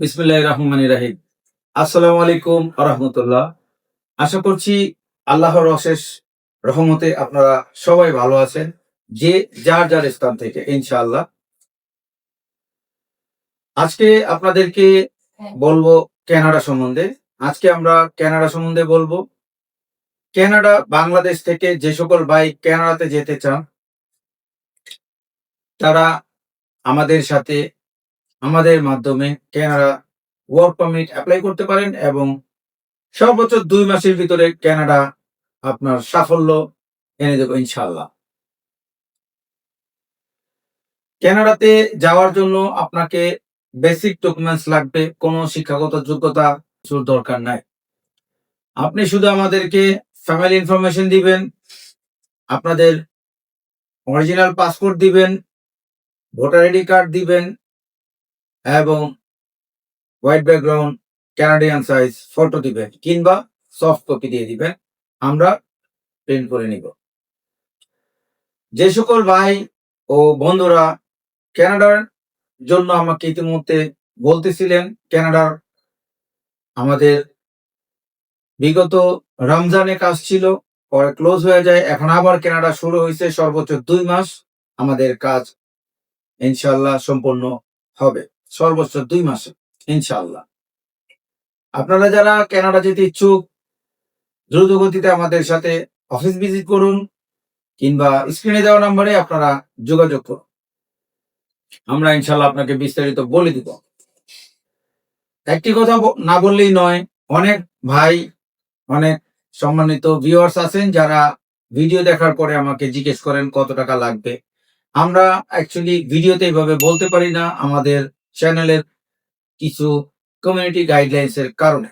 বিসমুল্লাহ রহমান রাহিম। আসসালামু আলাইকুম রহমতুল্লাহ। আশা করছি আল্লাহর অশেষ রহমতে আপনারা সবাই ভালো আছেন যে যার যার স্থান থেকে ইনশাআল্লাহ। আজকে আপনাদেরকে বলব কানাডা সম্বন্ধে। আজকে আমরা কানাডা সম্বন্ধে বলব। কানাডা বাংলাদেশ থেকে যে সকল ভাই কানাডাতে যেতে চান তারা আমাদের সাথে আমাদের মাধ্যমে ক্যানাডা ওয়ার্ক পারমিট অ্যাপ্লাই করতে পারেন এবং সর্বোচ্চ দুই মাসের ভিতরে ক্যানাডা আপনার সাফল্য এনে দেবো ইনশাল্লাহ কানাডাতে যাওয়ার জন্য আপনাকে বেসিক ডকুমেন্টস লাগবে, কোনো শিক্ষাগত যোগ্যতা কিছুর দরকার নাই। আপনি শুধু আমাদেরকে ফ্যামিলি ইনফরমেশন দিবেন, আপনাদের অরিজিনাল পাসপোর্ট দিবেন ভোটার আইডি কার্ড দিবেন এবং white background Canadian size photo দিবেন কিংবা সফট কপি দিয়ে দিবেন। আমরা প্রিন্ট করে নিব। যে সকল ভাই ও বন্ধুরা কানাডার জন্য আমাকে ইতিমধ্যে বলতেছিলেন কানাডার আমাদের বিগত রমজানে কাজ ছিল, পরে ক্লোজ হয়ে যায়, এখন আবার কানাডা শুরু হয়েছে, সর্বোচ্চ দুই মাস আমাদের কাজ ইনশাল্লাহ সম্পন্ন হবে। সর্বোচ্চ দুই মাসে ইনশাল্লাহ আপনারা যারা কানাডা যেতে ইচ্ছুক, দ্রুত গতিতে আমাদের সাথে অফিস ভিজিট করুন, কিংবা স্ক্রিনে দেওয়া নাম্বারে আপনারা যোগাযোগ করুন। আমরা ইনশাল্লাহ আপনাকে বিস্তারিত বলে দিব। একটি কথা না বললেই নয়, অনেক ভাই, অনেক সম্মানিত ভিউয়ার্স আছেন যারা ভিডিও দেখার পরে আমাকে জিজ্ঞেস করেন কত টাকা লাগবে। আমরা অ্যাকচুয়ালি ভিডিওতে এইভাবে বলতে পারি না, আমাদের চ্যানেলের কিছু কমিউনিটি গাইডলাইন্স এর কারণে।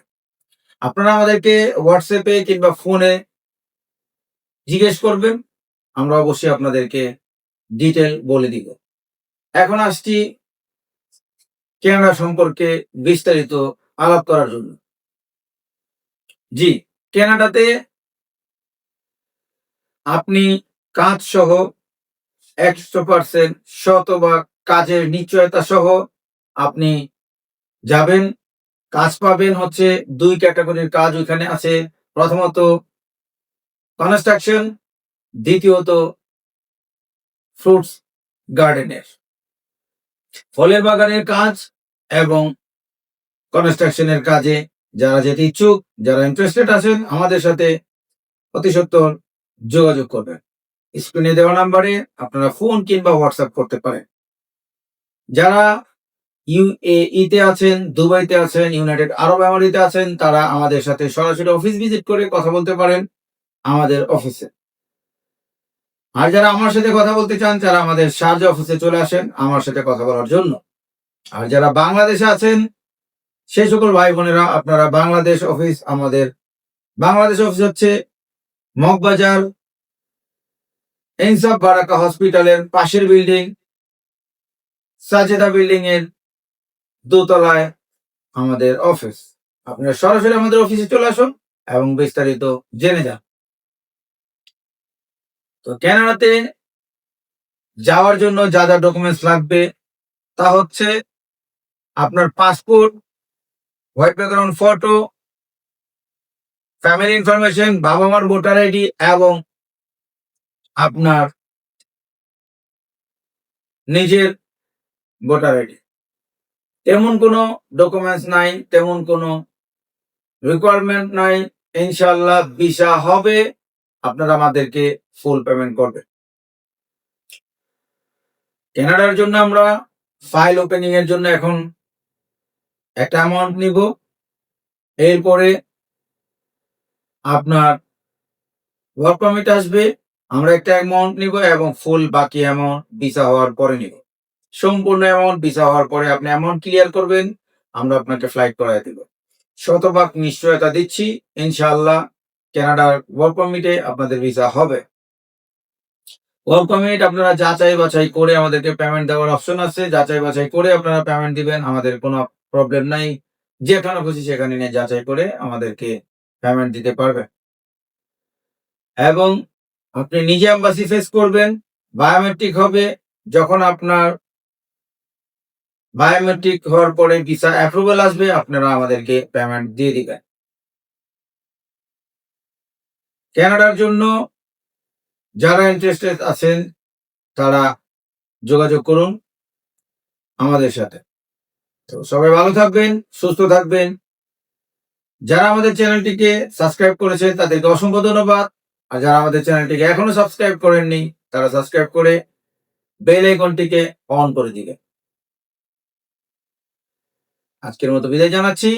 আপনারা আমাদেরকে হোয়াটসঅ্যাপে কিংবা ফোনে জিজ্ঞেস করবেন, আমরা অবশ্যই আপনাদেরকে ডিটেল বলে দিব। এখন আসছি কানাডা সম্পর্কে বিস্তারিত আলাপ করার জন্য। জি কানাডাতে আপনি কাজ সহ একশো পার্সেন্ট শতভাগ কাজের নিশ্চয়তা সহ আপনি যাবেন, কাজ পাবেন হচ্ছে দুই ক্যাটাগরির কাজ ওইখানে আছে। প্রথমত কনস্ট্রাকশন দ্বিতীয়ত ফ্রুটস গার্ডেনের ফলের বাগানের কাজ এবং কনস্ট্রাকশনের কাজে যারা যেতে ইচ্ছুক, যারা ইন্টারেস্টেড আছেন, আমাদের সাথে অতি সত্তর যোগাযোগ করবেন। স্ক্রিনে দেওয়া নাম্বারে আপনারা ফোন কিংবা হোয়াটসঅ্যাপ করতে পারেন। যারা ইউএই তে আছেন, দুবাইতে আছেন, ইউনাইটেড আরব আমিরাতে আছেন, তারা আমাদের সাথে সরাসরি অফিস ভিজিট করে কথা বলতে পারেন আমাদের অফিসে আর যারা আমার সাথে কথা বলতে চান যারা আমাদের সার্জ অফিসে চলে আসেন আমার সাথে কথা বলার জন্য। আর যারা বাংলাদেশে আছেন সেই সকল ভাই বোনেরা, আপনারা বাংলাদেশ অফিস আমাদের বাংলাদেশ অফিস হচ্ছে মগবাজার ইনসাফ বারাকা হসপিটালের পাশের বিল্ডিং সাজেদা বিল্ডিং এর দোতলায় আমাদের অফিস আপনারা সরাসরি আমাদের অফিসে চলে আসুন এবং বিস্তারিত জেনে যান। তো ক্যানাডাতে যাওয়ার জন্য যা যা ডকুমেন্টস লাগবে তা হচ্ছে আপনার passport white background photo family information বাবা মার ভোটার আইডি এবং আপনার নিজের ভোটার আইডি তেমন কোনো ডকুমেন্টস নাই, তেমন কোনো রিকোয়ারমেন্ট নাই। ইনশাল্লাহ ভিসা হবে, আপনারা আমাদেরকে ফুল পেমেন্ট করবেন। কেনাডার জন্য আমরা ফাইল ওপেনিং এর জন্য এখন একটা অ্যামাউন্ট নিব। এরপরে আপনার ওয়ার্ক পারমিট আসবে, আমরা একটা অ্যামাউন্ট নিব এবং ফুল বাকি অ্যামাউন্ট ভিসা হওয়ার পরে নিব। সম্পূর্ণ অ্যামাউন্ট ভিসা হওয়ার পরে আপনি অ্যামাউন্ট ক্লিয়ার করবেন, আমরা আপনাকে ফ্লাইট করাই দেব। শতভাগ নিশ্চয়তা দিচ্ছি, ইনশাআল্লাহ কানাডার ওয়ার্ক পারমিটে আপনাদের ভিসা হবে। ওয়ার্ক পারমিট আপনারা যাচাই বাছাই করে আমাদেরকে পেমেন্ট দেওয়ার অপশন আছে, যাচাই বাছাই করে আপনারা পেমেন্ট দিবেন, আমাদের কোনো প্রবলেম নাই। যেখানে খুশি সেখানে নিয়ে যাচাই করে আমাদেরকে পেমেন্ট দিতে পারবে এবং আপনি নিজে এম্বাসি ফেস করবেন বায়োমেট্রিক হবে, যখন আপনার বায়োমেট্রিক হওয়ার পরে ভিসা অ্যাপ্রুভাল আসবে, আপনারা আমাদেরকে পেমেন্ট দিয়ে দিবেন। কানাডার জন্য যারা ইন্টারেস্টেড আছেন, তারা যোগাযোগ করুন আমাদের সাথে। তো সবাই ভালো থাকবেন, সুস্থ থাকবেন। যারা আমাদের চ্যানেলটিকে সাবস্ক্রাইব করেছেন তাদেরকে অসংখ্য ধন্যবাদ। আর যারা আমাদের চ্যানেলটিকে এখনও সাবস্ক্রাইব করেননি, তারা সাবস্ক্রাইব করে বেল আইকনটিকে অন করে দিবেন। আজকের মতো বিদায় জানাচ্ছি